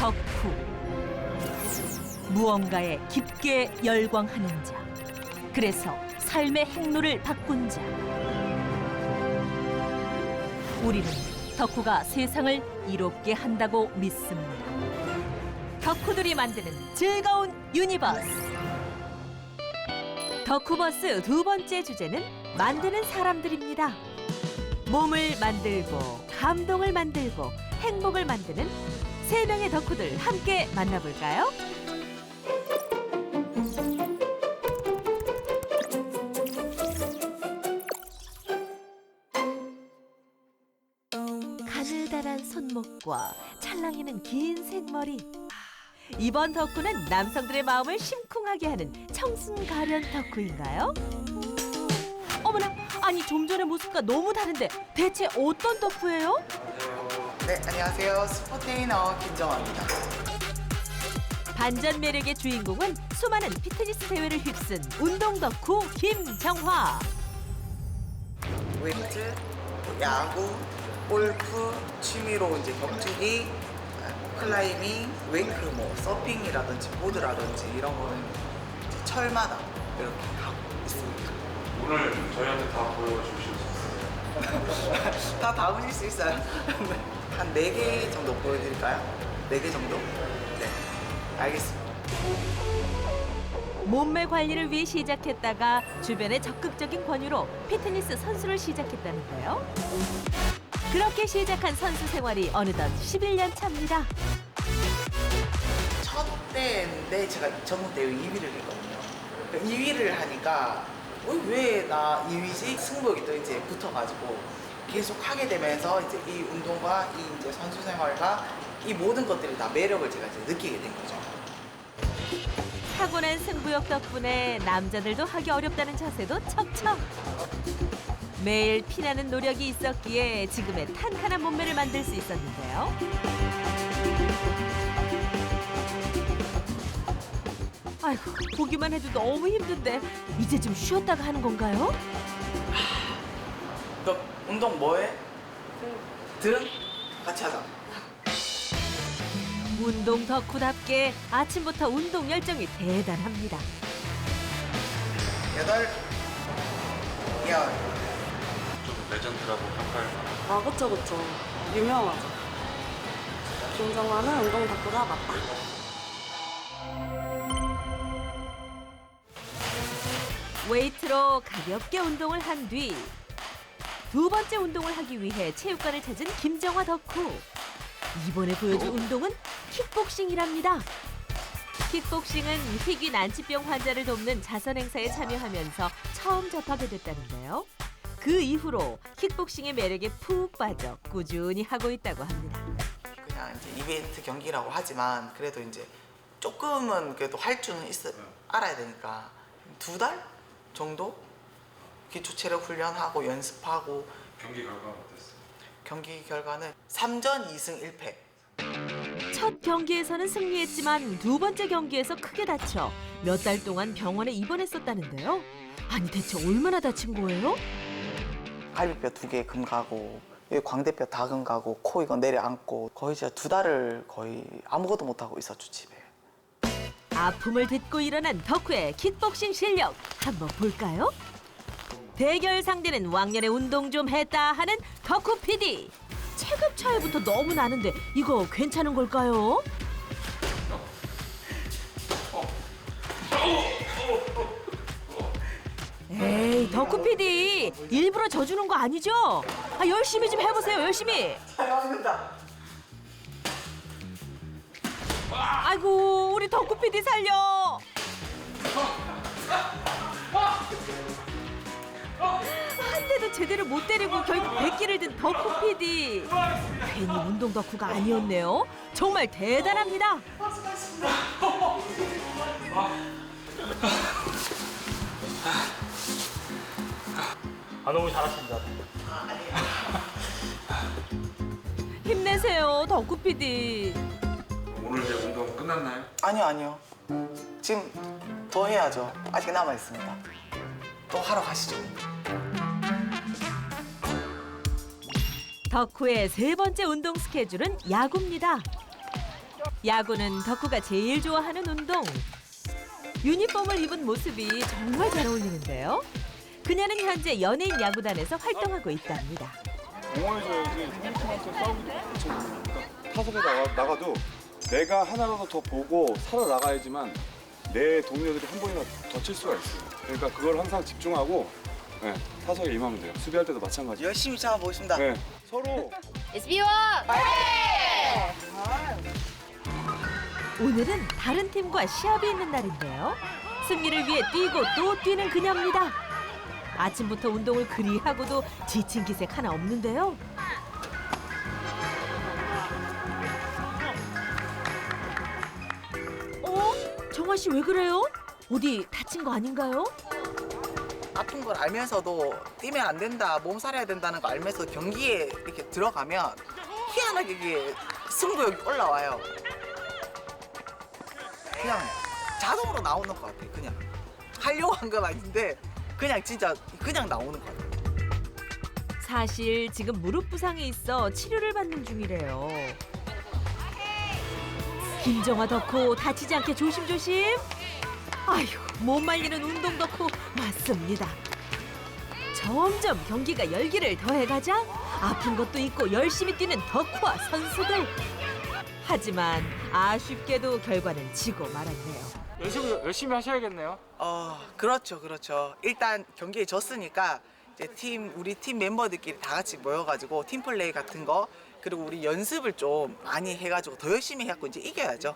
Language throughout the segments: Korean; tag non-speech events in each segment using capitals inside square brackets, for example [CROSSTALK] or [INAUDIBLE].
덕후. 무언가에 깊게 열광하는 자. 그래서 삶의 행로를 바꾼 자. 우리는 덕후가 세상을 이롭게 한다고 믿습니다. 덕후들이 만드는 즐거운 유니버스. 덕후버스 두 번째 주제는 만드는 사람들입니다. 몸을 만들고 감동을 만들고 행복을 만드는 세 명의 덕후들 함께 만나볼까요? 가느다란 손목과 찰랑이는 긴 생머리. 이번 덕후는 남성들의 마음을 심쿵하게 하는 청순 가련 덕후인가요? 어머나, 아니 좀 전의 모습과 너무 다른데 대체 어떤 덕후예요? 네, 안녕하세요. 스포테이너 김정화입니다. 반전 매력의 주인공은 수많은 피트니스 대회를 휩쓴 운동 덕후 김정화. 웨이트, 야구, 골프, 취미로 이제 격투기, 클라이밍, 웨이크, 뭐 서핑이라든지 보드라든지 이런 거는 이제 철마다 이렇게 하고 있습니다. 오늘 저희한테 다 보여주실 수 있어요? [LAUGHS] 다 담으실 수 있어요? [LAUGHS] 한네개 정도 보여드릴까요? 네개 정도? 네, 알겠습니다. 몸매 관리를 위해 시작했다가 주변의 적극적인 권유로 피트니스 선수를 시작했다는데요. 그렇게 시작한 선수 생활이 어느덧 11년 차입니다. 첫 때인데 제가 전국 대회 2위를 했거든요. 2위를 하니까 어, 왜나 2위지? 승부욕이 또 이제 붙어가지고 계속 하게 되면서 이제 이 운동과 이 이제 선수 생활과 이 모든 것들이 다 매력을 제가 이제 느끼게 된 거죠. 타고난 승부욕 덕분에 남자들도 하기 어렵다는 자세도 척척. 매일 피나는 노력이 있었기에 지금의 탄탄한 몸매를 만들 수 있었는데요. 아이고 보기만 해도 너무 힘든데 이제 좀 쉬었다가 하는 건가요? 너 운동 뭐해? 등? 같이 하자. 운동 덕후답게 아침부터 운동 열정이 대단합니다. 여덟, 열. 좀 레전드라고 평가할 만한 아, 그쵸, 그쵸. 유명하죠. 김정화는 운동 덕후가 맞다. 웨이트로 가볍게 운동을 한 뒤 두 번째 운동을 하기 위해 체육관을 찾은 김정화 덕후. 이번에 보여줄 운동은 킥복싱이랍니다. 킥복싱은 희귀 난치병 환자를 돕는 자선 행사에 참여하면서 처음 접하게 됐다는데요. 그 이후로 킥복싱의 매력에 푹 빠져 꾸준히 하고 있다고 합니다. 그냥 이제 이벤트 경기라고 하지만 그래도 이제 조금은 그래도 할 줄은 있어 알아야 되니까 두 달 정도 기초 체력 훈련하고 연습하고 경기 결과는 어땠어요? 경기 결과는 3전 2승 1패. 첫 경기에서는 승리했지만 두 번째 경기에서 크게 다쳐 몇 달 동안 병원에 입원했었다는데요. 아니 대체 얼마나 다친 거예요? 갈비뼈 두 개 금 가고 여기 광대뼈 다 금 가고 코 이거 내려앉고 거의 진짜 두 달을 거의 아무것도 못 하고 있었죠 집에. 아픔을 딛고 일어난 덕후의 킥복싱 실력 한번 볼까요? 대결 상대는 왕년에 운동 좀 했다 하는 덕후 PD. 체급 차이부터 너무 나는데 이거 괜찮은 걸까요? 에이 덕후 PD 일부러 져주는 거 아니죠? 아, 열심히 좀 해보세요 열심히. 아이고 우리 덕후 PD 살려. 한 대도 제대로 못 때리고 결국 백기를 든 덕후 PD. 괜히 운동 덕후가 아니었네요. 정말 대단합니다. 아 너무 잘하십니다. 힘내세요 덕후 PD. 오늘 이제 운동 끝났나요? 아니요 아니요. 지금 더 해야죠. 아직 남아 있습니다. 또 하러 가시죠. 덕후의 세 번째 운동 스케줄은 야구입니다. 야구는 덕후가 제일 좋아하는 운동. 유니폼을 입은 모습이 정말 잘 어울리는데요. 그녀는 현재 연예인 야구단에서 활동하고 있답니다. 응원해줘야지 상대팀한테 싸우기도 그렇죠. 타석에 나가, 나가도 내가 하나라도 더 보고 살아나가야지만 내 동료들이 한 번이나 더 칠 수가 있어요. 그러니까 그걸 항상 집중하고 네, 타석에 임하면 돼요. 수비할 때도 마찬가지. 열심히 잡아보겠습니다. 네, 서로 오늘은 다른 팀과 시합이 있는 날인데요. 승리를 위해 뛰고 또 뛰는 그녀입니다. 아침부터 운동을 그리 하고도 지친 기색 하나 없는데요. 어? 정아 씨왜 그래요? 어디 다친 거 아닌가요? 아픈 걸 알면서도 뛰면 안 된다, 몸살해야 된다는 거 알면서 경기에 이렇게 들어가면 희한하게 이게 승부욕이 올라와요. 그냥 자동으로 나오는 것 같아, 그냥. 하려고 한 건 아닌데 그냥 진짜 그냥 나오는 것 같아. 사실 지금 무릎 부상이 있어 치료를 받는 중이래요. 김정아 덕후 다치지 않게 조심조심. 아휴 못 말리는 운동 덕후 맞습니다. 점점 경기가 열기를 더해가자 아픈 것도 있고 열심히 뛰는 덕후와 선수들. 하지만 아쉽게도 결과는 지고 말았네요. 열심히 열심히 하셔야겠네요. 어, 그렇죠, 그렇죠. 일단 경기에 졌으니까 이제 팀 우리 팀 멤버들끼리 다 같이 모여가지고 팀 플레이 같은 거 그리고 우리 연습을 좀 많이 해가지고 더 열심히 해갖고 이제 이겨야죠.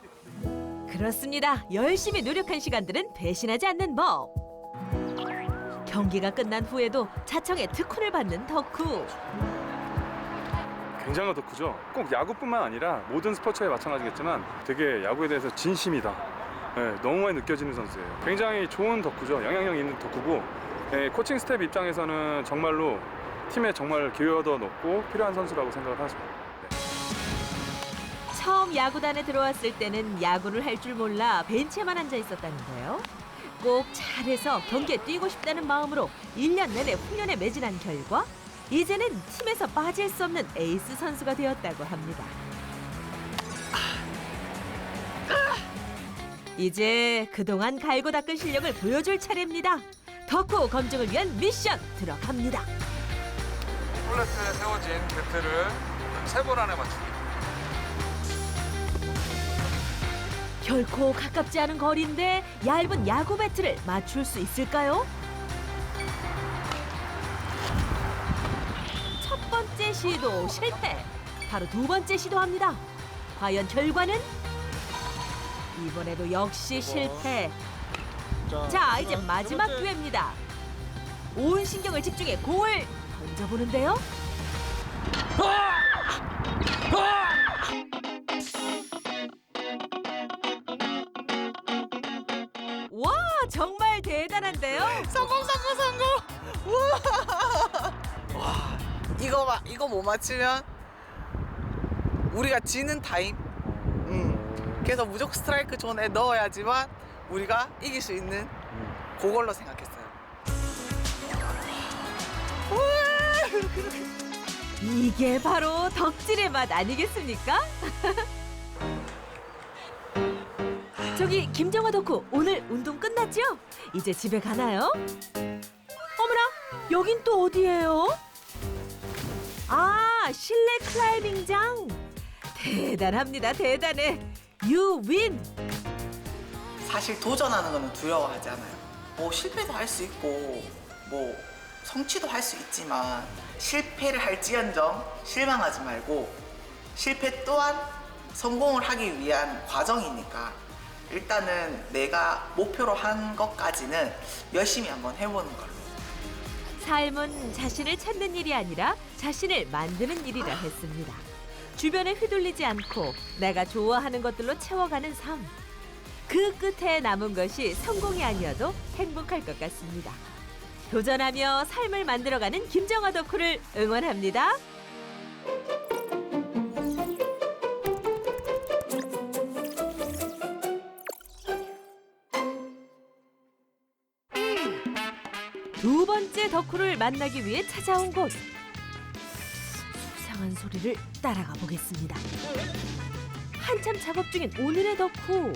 그렇습니다. 열심히 노력한 시간들은 배신하지 않는 법. 경기가 끝난 후에도 자청의 특훈을 받는 덕후. 굉장한 덕후죠. 꼭 야구뿐만 아니라 모든 스포츠에 마찬가지겠지만 되게 야구에 대해서 진심이다. 네, 너무 많이 느껴지는 선수예요. 굉장히 좋은 덕후죠. 영향력 있는 덕후고 네, 코칭 스텝 입장에서는 정말로 팀에 정말 기여도 높고 필요한 선수라고 생각을 하죠. 처음 야구단에 들어왔을 때는 야구를 할 줄 몰라 벤치에만 앉아 있었다는데요. 꼭 잘해서 경기에 뛰고 싶다는 마음으로 1년 내내 훈련에 매진한 결과 이제는 팀에서 빠질 수 없는 에이스 선수가 되었다고 합니다. 이제 그동안 갈고 닦은 실력을 보여줄 차례입니다. 덕후 검증을 위한 미션 들어갑니다. 플랫에 세워진 배트를 세 번 안에 맞추기. 결코 가깝지 않은 거리인데 얇은 야구 배트를 맞출 수 있을까요? 첫 번째 시도 실패. 바로 두 번째 시도합니다. 과연 결과는? 이번에도 역시 실패. 자, 이제 마지막 기회입니다. 온 신경을 집중해 공을 던져보는데요. 와, 이거 봐, 이거 못 맞추면 우리가 지는 타임. 음. 그래서 무조건 스트라이크 존에 넣어야지만 우리가 이길 수 있는 그걸로 생각했어요. 이게 바로 덕질의 맛 아니겠습니까? [LAUGHS] 저기 김정아 덕후 오늘 운동 끝났죠? 이제 집에 가나요? 어머나 여긴 또 어디예요? 아 실내 클라이밍장 대단합니다 대단해 유 윈 사실 도전하는 거는 두려워하지 않아요. 뭐 실패도 할 수 있고 뭐 성취도 할 수 있지만 실패를 할지언정 실망하지 말고 실패 또한 성공을 하기 위한 과정이니까 일단은 내가 목표로 한 것까지는 열심히 한번 해보는 걸로. 삶은 자신을 찾는 일이 아니라 자신을 만드는 일이라 했습니다. 주변에 휘둘리지 않고 내가 좋아하는 것들로 채워가는 삶. 그 끝에 남은 것이 성공이 아니어도 행복할 것 같습니다. 도전하며 삶을 만들어가는 김정아 덕후를 응원합니다. 두 번째 덕후를 만나기 위해 찾아온 곳. 수상한 소리를 따라가 보겠습니다. 한참 작업 중인 오늘의 덕후.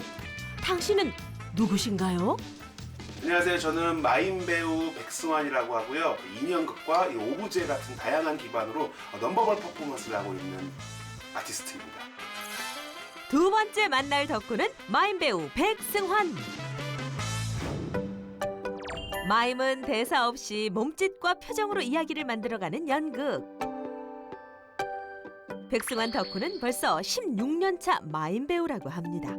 당신은 누구신가요? 안녕하세요. 저는 마임 배우 백승환이라고 하고요. 인형극과 이 오브제 같은 다양한 기반으로 넘버벌 퍼포먼스를 하고 있는 아티스트입니다. 두 번째 만날 덕후는 마임 배우 백승환. 마임은 대사 없이 몸짓과 표정으로 이야기를 만들어가는 연극. 백승환 덕후는 벌써 16년 차 마임 배우라고 합니다.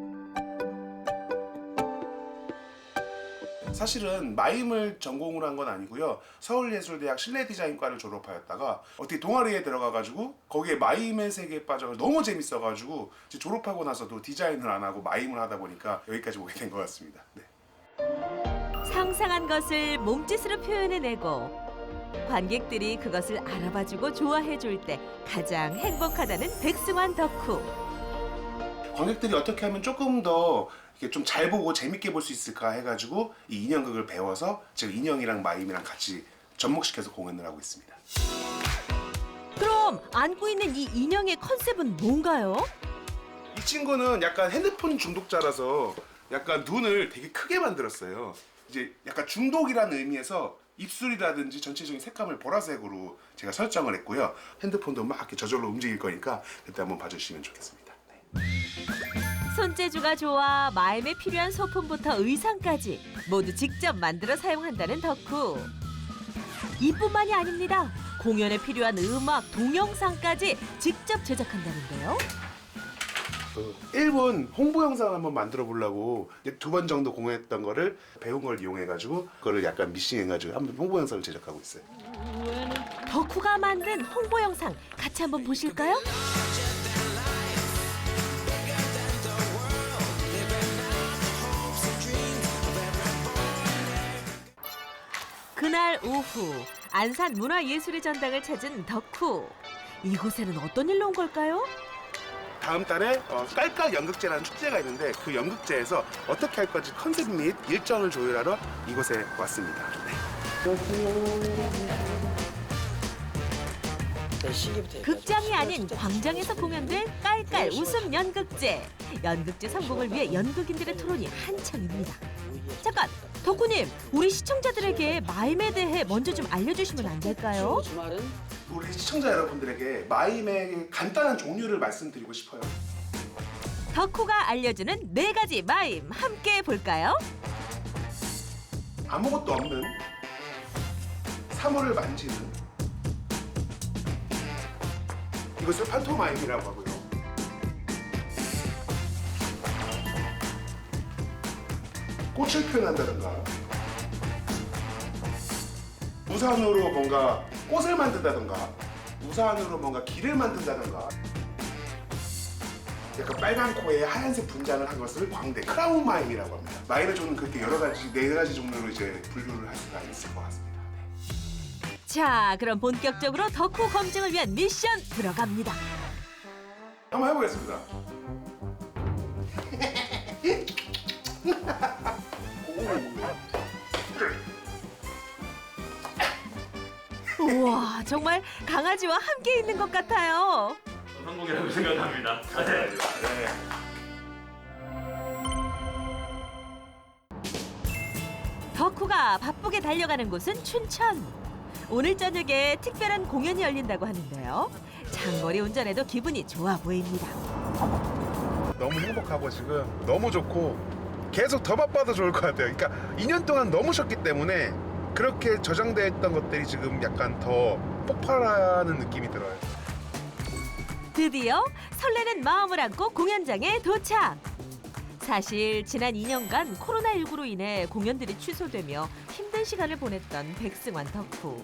사실은 마임을 전공으로 한 건 아니고요. 서울예술대학 실내디자인과를 졸업하였다가 어떻게 동아리에 들어가가지고 거기에 마임의 세계에 빠져 너무 재밌어가지고 이제 졸업하고 나서도 디자인을 안 하고 마임을 하다 보니까 여기까지 오게 된 것 같습니다. 네. 상상한 것을 몸짓으로 표현해내고 관객들이 그것을 알아봐주고 좋아해줄 때 가장 행복하다는 백승환 덕후. 관객들이 어떻게 하면 조금 더좀잘 보고 재밌게 볼 수 있을까 해가지고 이 인형극을 배워서 지금 인형이랑 마임이랑 같이 접목시켜서 공연을 하고 있습니다. 그럼 안고 있는 이 인형의 컨셉은 뭔가요? 이 친구는 약간 핸드폰 중독자라서 약간 눈을 되게 크게 만들었어요. 이제 약간 중독이라는 의미에서 입술이라든지 전체적인 색감을 보라색으로 제가 설정을 했고요. 핸드폰도 막 이렇게 저절로 움직일 거니까 그때 한번 봐주시면 좋겠습니다. 네. 손재주가 좋아 마임에 필요한 소품부터 의상까지 모두 직접 만들어 사용한다는 덕후. 이뿐만이 아닙니다. 공연에 필요한 음악, 동영상까지 직접 제작한다는데요. 그 일본 홍보 영상 한번 만들어 보려고 두 번 정도 공연했던 거를 배운 걸 이용해 가지고 그거를 약간 미싱해 가지고 한번 홍보 영상을 제작하고 있어요. 덕후가 만든 홍보 영상 같이 한번 보실까요? 그날 오후 안산 문화예술의 전당을 찾은 덕후. 이곳에는 어떤 일로 온 걸까요? 다음 달에 어, 깔깔 연극제라는 축제가 있는데 그 연극제에서 어떻게 할 건지 컨셉 및 일정을 조율하러 이곳에 왔습니다. 극장이 아닌 광장에서 공연될 깔깔 웃음 연극제. 연극제 성공을 위해 연극인들의 토론이 한창입니다. 잠깐, 덕후님, 우리 시청자들에게 마임에 대해 먼저 좀 알려주시면 안 될까요? 우리 시청자 여러분들에게 마임의 간단한 종류를 말씀드리고 싶어요. 덕후가 알려주는 네 가지 마임 함께 볼까요? 아무것도 없는 사물을 만지는 이것을 판토마임이라고 하고요. 꽃을 표현한다든가 우산으로 뭔가 꽃을 만든다든가 우산으로 뭔가 길을 만든다든가 약간 빨간 코에 하얀색 분장을 한 것을 광대 크라운 마임이라고 합니다. 마임의 종류는 그렇게 여러 가지 네 가지 종류로 이제 분류를 할 수가 있을 것 같습니다. 자, 그럼 본격적으로 덕후 검증을 위한 미션 들어갑니다. 한번 해보겠습니다. 우와, 정말 강아지와 함께 있는 것 같아요. 성공이라고 생각합니다. 네. 덕후가 바쁘게 달려가는 곳은 춘천. 오늘 저녁에 특별한 공연이 열린다고 하는데요. 장거리 운전에도 기분이 좋아 보입니다. 너무 행복하고 지금 너무 좋고 계속 더 바빠도 좋을 것 같아요. 그러니까 2년 동안 너무 쉬었기 때문에 그렇게 저장되어 있던 것들이 지금 약간 더 폭발하는 느낌이 들어요. 드디어 설레는 마음을 안고 공연장에 도착. 사실 지난 2년간 코로나19로 인해 공연들이 취소되며 힘 든 시간을 보냈던 백승환 덕후.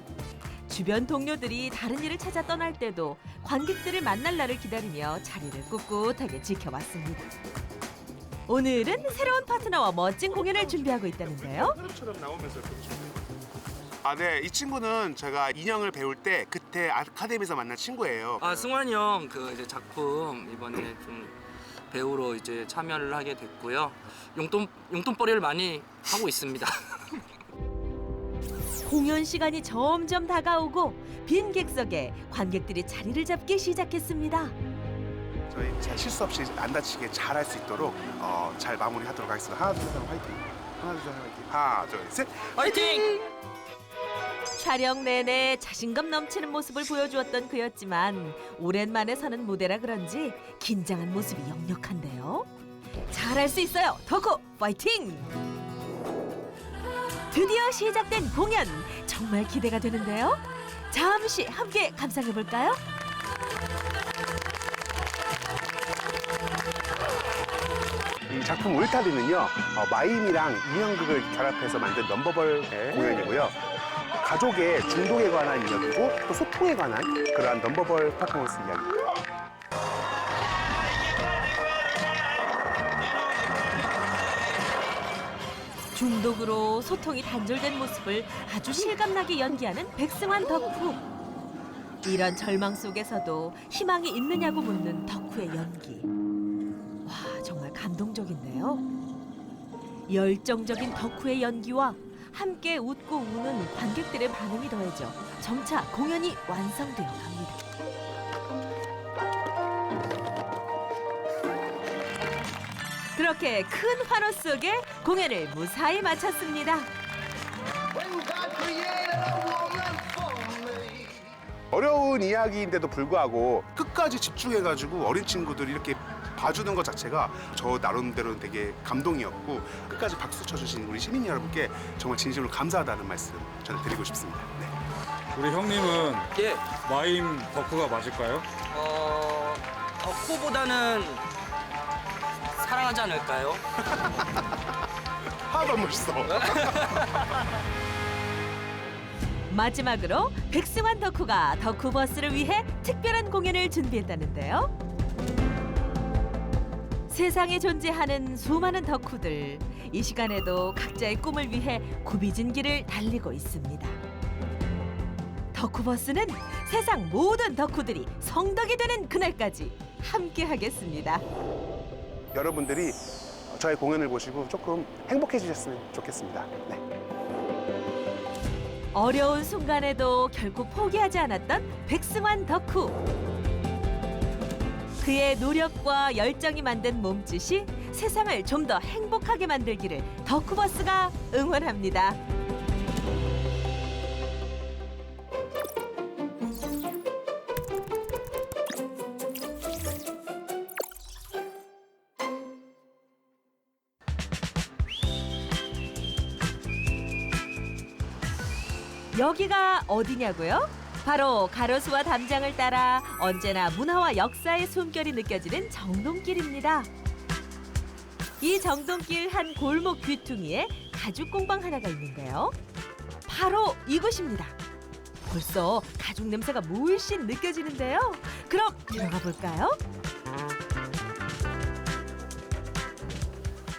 주변 동료들이 다른 일을 찾아 떠날 때도 관객들을 만날 날을 기다리며 자리를 꿋꿋하게 지켜왔습니다. 오늘은 새로운 파트너와 멋진 공연을 준비하고 있다는데요. 흐름처럼 나오면서 이렇게 보시면 아, 네. 이 친구는 제가 인형을 배울 때 그때 아카데미에서 만난 친구예요. 아 승환이 형 그 이제 작품 이번에 좀 배우로 이제 참여를 하게 됐고요. 용돈 용돈벌이를 많이 하고 있습니다. [LAUGHS] 공연 시간이 점점 다가오고 빈 객석에 관객들이 자리를 잡기 시작했습니다. 저희 잘 실수 없이 안 다치게 잘 할 수 있도록 어, 잘 마무리하도록 하겠습니다. 하나 둘셋 화이팅. 하나 둘셋 화이팅. 하나 둘 셋. 화이팅! 촬영 내내 자신감 넘치는 모습을 보여주었던 그였지만 오랜만에 서는 무대라 그런지 긴장한 모습이 역력한데요. 잘할 수 있어요. 덕후 파이팅! 드디어 시작된 공연 정말 기대가 되는데요. 잠시 함께 감상해 볼까요? 이 작품 울타리는요 어, 마임이랑 인형극을 결합해서 만든 넘버벌 공연이고요 가족의 중독에 관한 이야기고 또 소통에 관한 그러한 넘버벌 퍼포먼스 이야기 중독으로 소통이 단절된 모습을 아주 실감나게 연기하는 백승환 덕후. 이런 절망 속에서도 희망이 있느냐고 묻는 덕후의 연기. 와, 정말 감동적인데요. 열정적인 덕후의 연기와 함께 웃고 우는 관객들의 반응이 더해져 점차 공연이 완성되어 갑니다. 그렇게 큰 환호 속에 공연을 무사히 마쳤습니다. 어려운 이야기인데도 불구하고 끝까지 집중해가지고 어린 친구들이 이렇게 봐주는 것 자체가 저 나름대로 되게 감동이었고 끝까지 박수 쳐주신 우리 시민 여러분께 정말 진심으로 감사하다는 말씀 저는 드리고 싶습니다. 네. 우리 형님은 예. 마임 덕후가 맞을까요? 어, 덕후보다는 사랑하지 않을까요? 하나도 안 멋있어. [LAUGHS] 마지막으로 백승환 덕후가 덕후 버스를 위해 특별한 공연을 준비했다는데요. 세상에 존재하는 수많은 덕후들 이 시간에도 각자의 꿈을 위해 굽이진 길을 달리고 있습니다. 덕후 버스는 세상 모든 덕후들이 성덕이 되는 그날까지 함께 하겠습니다. 여러분들이 저의 공연을 보시고 조금 행복해지셨으면 좋겠습니다. 네. 어려운 순간에도 결코 포기하지 않았던 백승환 덕후. 그의 노력과 열정이 만든 몸짓이 세상을 좀 더 행복하게 만들기를 덕후버스가 응원합니다. 어디냐고요? 바로 가로수와 담장을 따라 언제나 문화와 역사의 숨결이 느껴지는 정동길입니다. 이 정동길 한 골목 귀퉁이에 가죽 공방 하나가 있는데요. 바로 이곳입니다. 벌써 가죽 냄새가 물씬 느껴지는데요. 그럼 들어가 볼까요?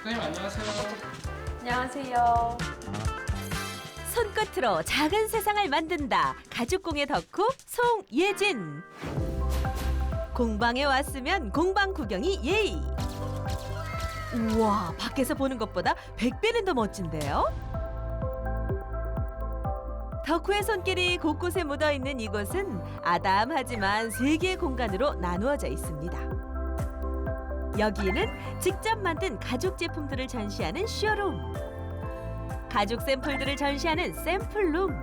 선생님 안녕하세요. 안녕하세요. 손끝으로 작은 세상을 만든다. 가죽공예 덕후 송예진. 공방에 왔으면 공방 구경이 예의. 우와, 밖에서 보는 것보다 100배는 더 멋진데요? 덕후의 손길이 곳곳에 묻어 있는 이곳은 아담하지만 세 개의 공간으로 나누어져 있습니다. 여기는 직접 만든 가죽 제품들을 전시하는 쇼룸. 가죽 샘플들을 전시하는 샘플룸.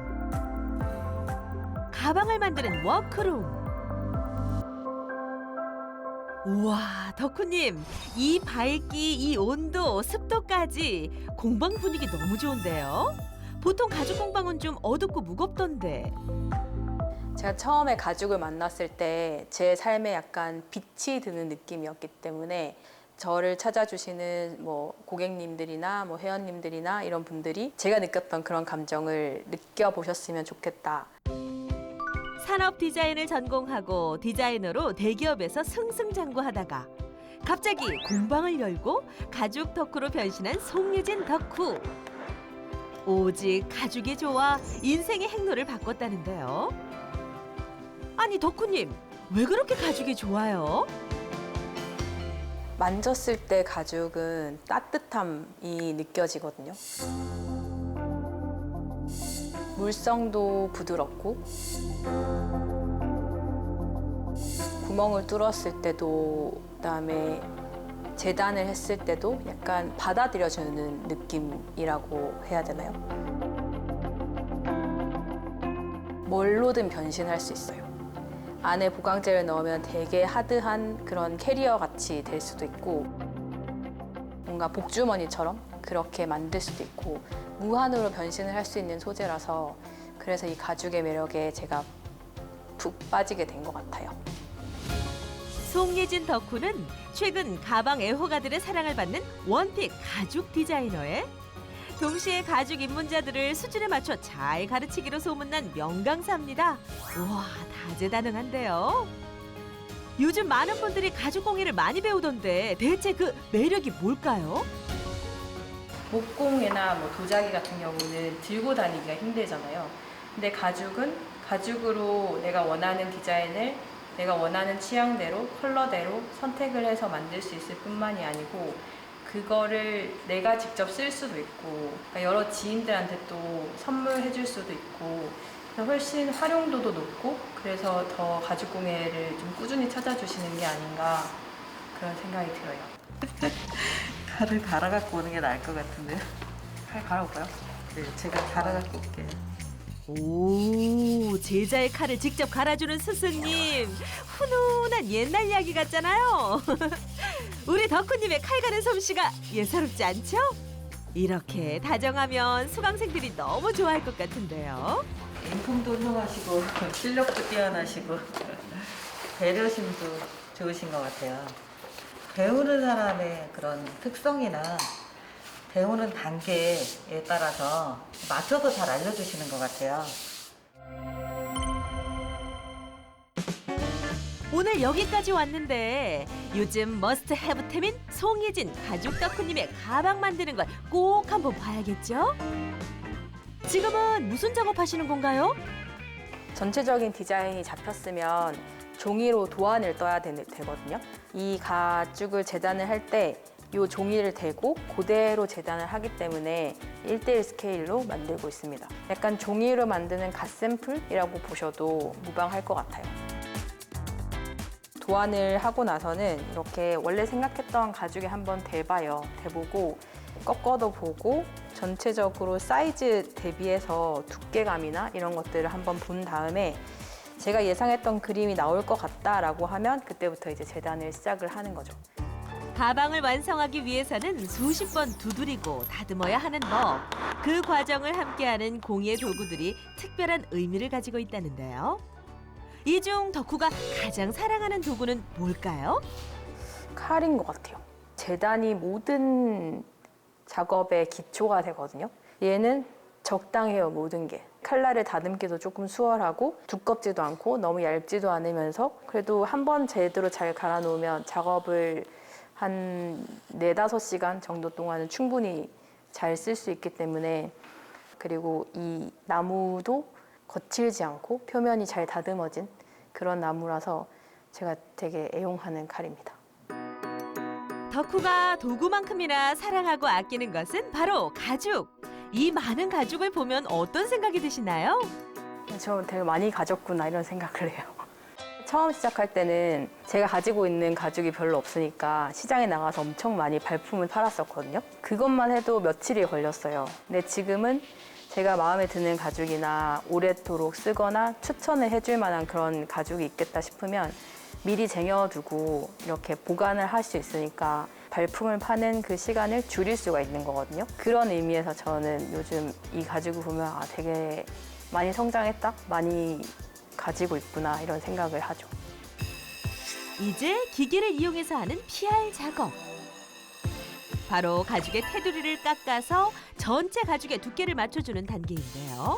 가방을 만드는 워크룸. 우와, 덕후님, 이 밝기, 이 온도, 습도까지 공방 분위기 너무 좋은데요? 보통 가죽 공방은 좀 어둡고 무겁던데. 제가 처음에 가죽을 만났을 때 제 삶에 약간 빛이 드는 느낌이었기 때문에 저를 찾아주시는 뭐 고객님들이나 뭐 회원님들이나 이런 분들이 제가 느꼈던 그런 감정을 느껴보셨으면 좋겠다. 산업 디자인을 전공하고 디자이너로 대기업에서 승승장구하다가 갑자기 공방을 열고 가죽 덕후로 변신한 송유진 덕후. 오직 가죽이 좋아 인생의 행로를 바꿨다는데요. 아니 덕후님 왜 그렇게 가죽이 좋아요? 만졌을 때 가죽은 따뜻함이 느껴지거든요. 물성도 부드럽고 구멍을 뚫었을 때도 그다음에 재단을 했을 때도 약간 받아들여주는 느낌이라고 해야 되나요? 뭘로든 변신할 수 있어요. 안에 보강제를 넣으면 되게 하드한 그런 캐리어 같이 될 수도 있고 뭔가 복주머니처럼 그렇게 만들 수도 있고 무한으로 변신을 할 수 있는 소재라서 그래서 이 가죽의 매력에 제가 푹 빠지게 된 것 같아요. 송예진 덕후는 최근 가방 애호가들의 사랑을 받는 원픽 가죽 디자이너에 동시에 가죽 입문자들을 수준에 맞춰 잘 가르치기로 소문난 명강사입니다. 우와 다재다능한데요. 요즘 많은 분들이 가죽 공예를 많이 배우던데 대체 그 매력이 뭘까요? 목공이나 뭐 도자기 같은 경우는 들고 다니기가 힘들잖아요. 근데 가죽은 가죽으로 내가 원하는 디자인을 내가 원하는 취향대로 컬러대로 선택을 해서 만들 수 있을 뿐만이 아니고 그거를 내가 직접 쓸 수도 있고 그러니까 여러 지인들한테 또 선물해 줄 수도 있고 그래서 훨씬 활용도도 높고 그래서 더 가죽 공예를 좀 꾸준히 찾아주시는 게 아닌가 그런 생각이 들어요. [LAUGHS] 칼을 갈아갖고 오는 게 나을 것 같은데요. 칼 갈아올까요? 네, 제가 갈아갖고 올게요. 오, 제자의 칼을 직접 갈아주는 스승님. 훈훈한 옛날 이야기 같잖아요. [LAUGHS] 우리 덕후님의 칼 가는 솜씨가 예사롭지 않죠? 이렇게 다정하면 수강생들이 너무 좋아할 것 같은데요. 인품도 훌륭하시고 [LAUGHS] 실력도 뛰어나시고 [LAUGHS] 배려심도 좋으신 것 같아요. 배우는 사람의 그런 특성이나 배우는 단계에 따라서 맞춰서 잘 알려주시는 것 같아요. 오늘 여기까지 왔는데 요즘 머스트 해브템인 송예진 가죽 덕후님의 가방 만드는 걸 꼭 한번 봐야겠죠? 지금은 무슨 작업하시는 건가요? 전체적인 디자인이 잡혔으면 종이로 도안을 떠야 되, 거든요이 가죽을 재단을 할 때 이 종이를 대고 그대로 재단을 하기 때문에 1대1 스케일로 만들고 있습니다. 약간 종이로 만드는 갓샘플이라고 보셔도 무방할 것 같아요. 도안을 하고 나서는 이렇게 원래 생각했던 가죽에 한번 대봐요. 대보고 꺾어도 보고 전체적으로 사이즈 대비해서 두께감이나 이런 것들을 한번 본 다음에 제가 예상했던 그림이 나올 것 같다라고 하면 그때부터 이제 재단을 시작을 하는 거죠. 가방을 완성하기 위해서는 수십 번 두드리고 다듬어야 하는 법. 그 과정을 함께하는 공예 도구들이 특별한 의미를 가지고 있다는데요. 이 중 덕후가 가장 사랑하는 도구는 뭘까요? 칼인 것 같아요. 재단이 모든 작업의 기초가 되거든요. 얘는 적당해요, 모든 게. 칼날을 다듬기도 조금 수월하고 두껍지도 않고 너무 얇지도 않으면서 그래도 한 번 제대로 잘 갈아 놓으면 작업을 한 네다섯 시간 정도 동안은 충분히 잘 쓸 수 있기 때문에 그리고 이 나무도 거칠지 않고 표면이 잘 다듬어진 그런 나무라서 제가 되게 애용하는 칼입니다. 덕후가 도구만큼이나 사랑하고 아끼는 것은 바로 가죽. 이 많은 가죽을 보면 어떤 생각이 드시나요? 저 되게 많이 가졌구나 이런 생각을 해요. 처음 시작할 때는 제가 가지고 있는 가죽이 별로 없으니까 시장에 나가서 엄청 많이 발품을 팔았었거든요. 그것만 해도 며칠이 걸렸어요. 근데 지금은 제가 마음에 드는 가죽이나 오랫도록 쓰거나 추천을 해줄 만한 그런 가죽이 있겠다 싶으면 미리 쟁여두고 이렇게 보관을 할 수 있으니까 발품을 파는 그 시간을 줄일 수가 있는 거거든요. 그런 의미에서 저는 요즘 이 가죽을 보면 아, 되게 많이 성장했다? 많이 가지고 있구나 이런 생각을 하죠. 이제 기계를 이용해서 하는 PR 작업. 바로 가죽의 테두리를 깎아서 전체 가죽의 두께를 맞춰주는 단계인데요.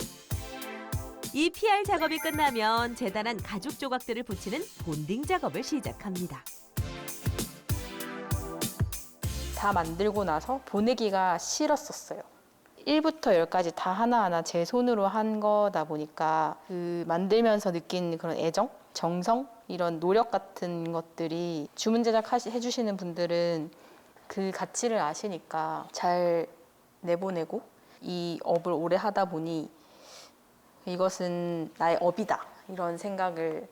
이 PR 작업이 끝나면 재단한 가죽 조각들을 붙이는 본딩 작업을 시작합니다. 다 만들고 나서 보내기가 싫었었어요. 1부터 10까지 다 하나하나 제 손으로 한 거다 보니까 그 만들면서 느낀 그런 애정, 정성 이런 노력 같은 것들이 주문 제작 해주시는 분들은 그 가치를 아시니까 잘 내보내고 이 업을 오래 하다 보니 이것은 나의 업이다 이런 생각을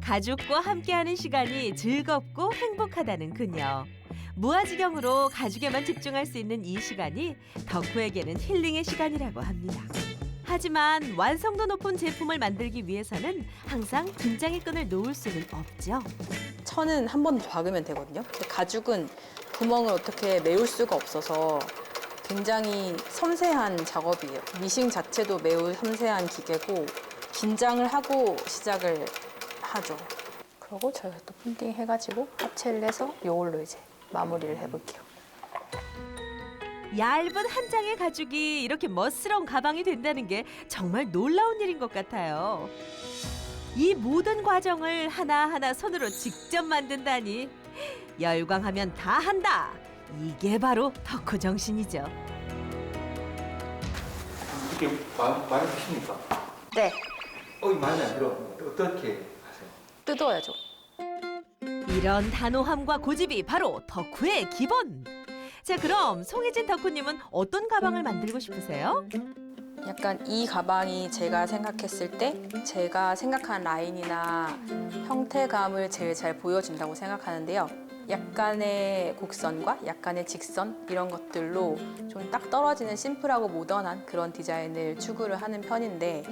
가족과 함께하는 시간이 즐겁고 행복하다는 그녀. 무아지경으로 가족에만 집중할 수 있는 이 시간이 덕후에게는 힐링의 시간이라고 합니다. 하지만 완성도 높은 제품을 만들기 위해서는 항상 긴장의 끈을 놓을 수는 없죠. 천은 한 번 박으면 되거든요. 근데 가죽은 구멍을 어떻게 메울 수가 없어서 굉장히 섬세한 작업이에요. 미싱 자체도 매우 섬세한 기계고 긴장을 하고 시작을 하죠. 그리고 저희가 또 핀딩 해가지고 합체를 해서 이걸로 이제 마무리를 해볼게요. 얇은 한 장의 가죽이 이렇게 멋스러운 가방이 된다는 게 정말 놀라운 일인 것 같아요. 이 모든 과정을 하나하나 손으로 직접 만든다니 열광하면 다 한다. 이게 바로 덕후 정신이죠. 이렇게 마, 많이 드십니까? 네, 어, 많이 안 들어. 어떻게 하세요? 뜯어야죠. 이런 단호함과 고집이 바로 덕후의 기본. 자, 그럼 송혜진 덕후님은 어떤 가방을 만들고 싶으세요? 약간 이 가방이 제가 생각했을 때 제가 생각한 라인이나 형태감을 제일 잘 보여준다고 생각하는데요. 약간의 곡선과 약간의 직선 이런 것들로 좀 딱 떨어지는 심플하고 모던한 그런 디자인을 추구를 하는 편인데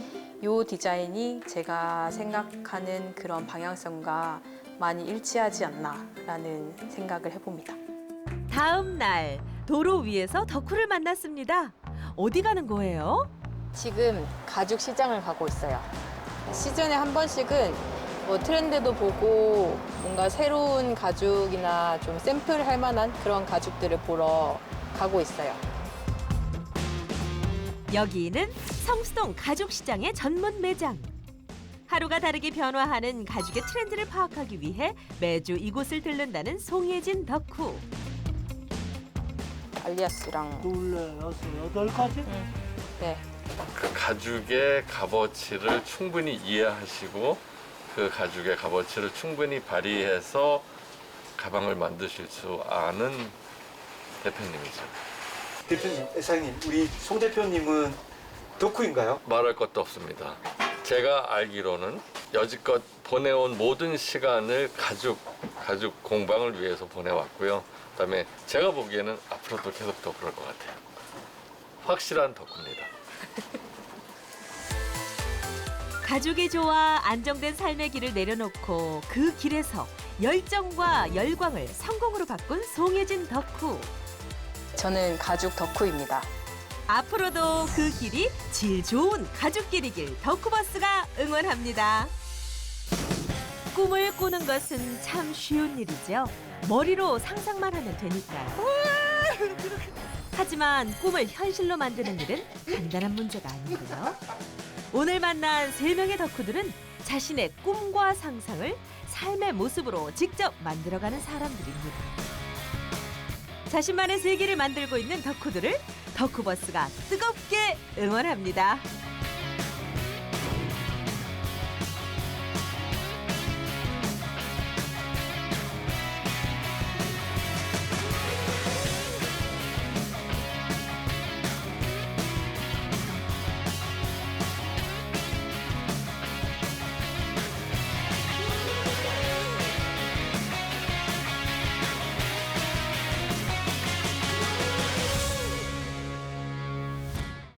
이 디자인이 제가 생각하는 그런 방향성과 많이 일치하지 않나라는 생각을 해봅니다. 다음 날 도로 위에서 덕후를 만났습니다. 어디 가는 거예요? 지금 가죽 시장을 가고 있어요. 시즌에 한 번씩은 뭐 트렌드도 보고 뭔가 새로운 가죽이나 좀 샘플 할 만한 그런 가죽들을 보러 가고 있어요. 여기는 성수동 가죽시장의 전문 매장. 하루가 다르게 변화하는 가죽의 트렌드를 파악하기 위해 매주 이곳을 들른다는 송혜진 덕후. 알리아스랑 둘, 여섯, 여덟 가지? 네. 그 가죽의 값어치를 충분히 이해하시고 그 가죽의 값어치를 충분히 발휘해서 가방을 만드실 수 아는 대표님이죠. 대표님, 사장님, 우리 송 대표님은 덕후인가요? 말할 것도 없습니다. 제가 알기로는 여지껏 보내온 모든 시간을 가죽, 가죽 공방을 위해서 보내왔고요. 그다음에 제가 보기에는 앞으로도 계속 더 그럴 것 같아요. 확실한 덕후입니다. [LAUGHS] 가족이 좋아 안정된 삶의 길을 내려놓고 그 길에서 열정과 열광을 성공으로 바꾼 송혜진 덕후. 저는 가죽 덕후입니다. 앞으로도 그 길이 질 좋은 가죽길이길 덕후버스가 응원합니다. 꿈을 꾸는 것은 참 쉬운 일이죠. 머리로 상상만 하면 되니까요. 하지만 꿈을 현실로 만드는 일은 간단한 문제가 아니고요. 오늘 만난 세 명의 덕후들은 자신의 꿈과 상상을 삶의 모습으로 직접 만들어가는 사람들입니다. 자신만의 세계를 만들고 있는 덕후들을 덕후버스가 뜨겁게 응원합니다.